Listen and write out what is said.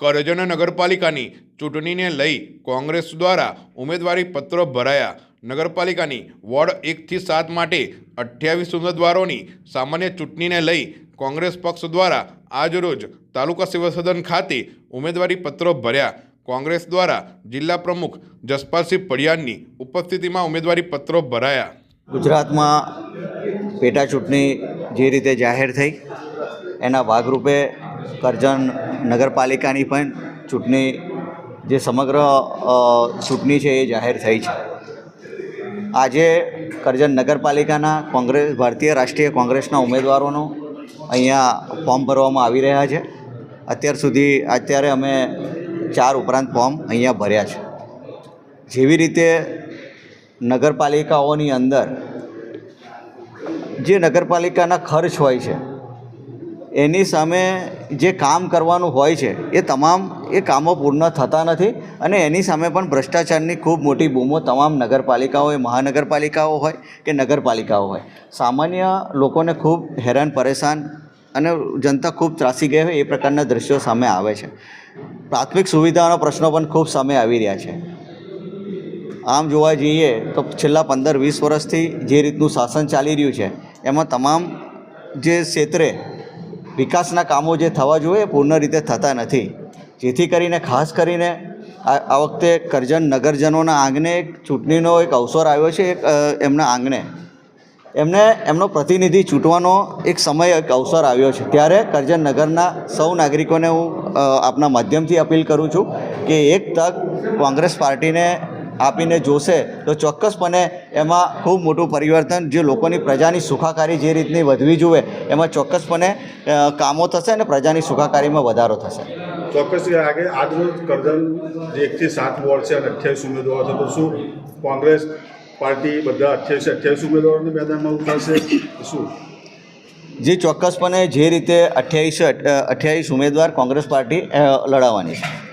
કરજણ નગરપાલિકાની ચૂંટણીને લઈ કોંગ્રેસ દ્વારા ઉમેદવારી પત્રો ભરાયા. નગરપાલિકાની વોર્ડ એકથી સાત માટે અઠ્યાવીસ ઉમેદવારોની સામાન્ય ચૂંટણીને લઈ કોંગ્રેસ પક્ષ દ્વારા આજરોજ તાલુકા સેવાસદન ખાતે ઉમેદવારી પત્રો ભર્યા. કોંગ્રેસ દ્વારા જિલ્લા પ્રમુખ જસપાલસિંહ પડિયાની ઉપસ્થિતિમાં ઉમેદવારી પત્રો ભરાયા. ગુજરાતમાં પેટા ચૂંટણી જે રીતે જાહેર થઈ, એના ભાગરૂપે કરજણ નગરપાલિકાની પણ ચૂંટણી, જે સમગ્ર ચૂંટણી છે એ જાહેર થઈ છે. આજે કરજણ નગરપાલિકાના કોંગ્રેસ, ભારતીય રાષ્ટ્રીય કોંગ્રેસના ઉમેદવારોનો અહીંયા ફોર્મ ભરવામાં આવી રહ્યા છે. અત્યાર સુધી, અત્યારે અમે ચાર ઉપરાંત ફોર્મ અહીંયા ભર્યા છે. જેવી રીતે નગરપાલિકાઓની અંદર જે નગરપાલિકાના ખર્ચ હોય છે, એની સામે જે કામ કરવાનું હોય છે, એ તમામ એ કામો પૂર્ણ થતા નથી અને એની સામે પણ ભ્રષ્ટાચારની ખૂબ મોટી બૂમો તમામ નગરપાલિકાઓ હોય મહાનગરપાલિકાઓ હોય કે નગરપાલિકાઓ હોય. સામાન્ય લોકોને ખૂબ હેરાન, પરેશાન અને જનતા ખૂબ ત્રાસી ગઈ હોય એ પ્રકારના દ્રશ્યો સામે આવે છે. પ્રાથમિક સુવિધાઓના પ્રશ્નો પણ ખૂબ સામે આવી રહ્યા છે. આમ જોવા જઈએ તો છેલ્લા પંદર વીસ વર્ષથી જે રીતનું શાસન ચાલી રહ્યું છે, એમાં તમામ જે ક્ષેત્રે વિકાસના કામો જે થવા જોઈએ પૂર્ણ રીતે થતા નથી. જેથી કરીને ખાસ કરીને આ વખતે કરજણ નગરજનોના આંગણે એક ચૂંટણીનો એક અવસર આવ્યો છે, એક એમના આંગણે. એમને, એમનો પ્રતિનિધિ ચૂંટવાનો એક સમય, એક અવસર આવ્યો છે. ત્યારે કરજણ નગરના સૌ નાગરિકોને હું આપના માધ્યમથી અપીલ કરું છું કે એક તક કોંગ્રેસ પાર્ટીને આપીને જોશે તો ચોક્કસપણે એમાં ખૂબ મોટું પરિવર્તન જે લોકોની પ્રજાની સુખાકારી જે રીતની વધવી જોઈએ એમાં ચોક્કસપણે કામો થશે અને પ્રજાની સુખાકારીમાં વધારો થશે. ચોક્કસ આગળ આજરોજ કરજણ જે એકથી સાત વોર્ડ છે અને અઠ્યાવીસ ઉમેદવારો છે તો શું કોંગ્રેસ પાર્ટી બધા અઠ્યાવીસ અઠ્યાવીસ ઉમેદવારોને મેદાનમાં ઉતારશે? શું? જે ચોક્કસપણે જે રીતે અઠ્યાવીસ અઠ્યાવીસ ઉમેદવાર કોંગ્રેસ પાર્ટી લડાવવાની છે.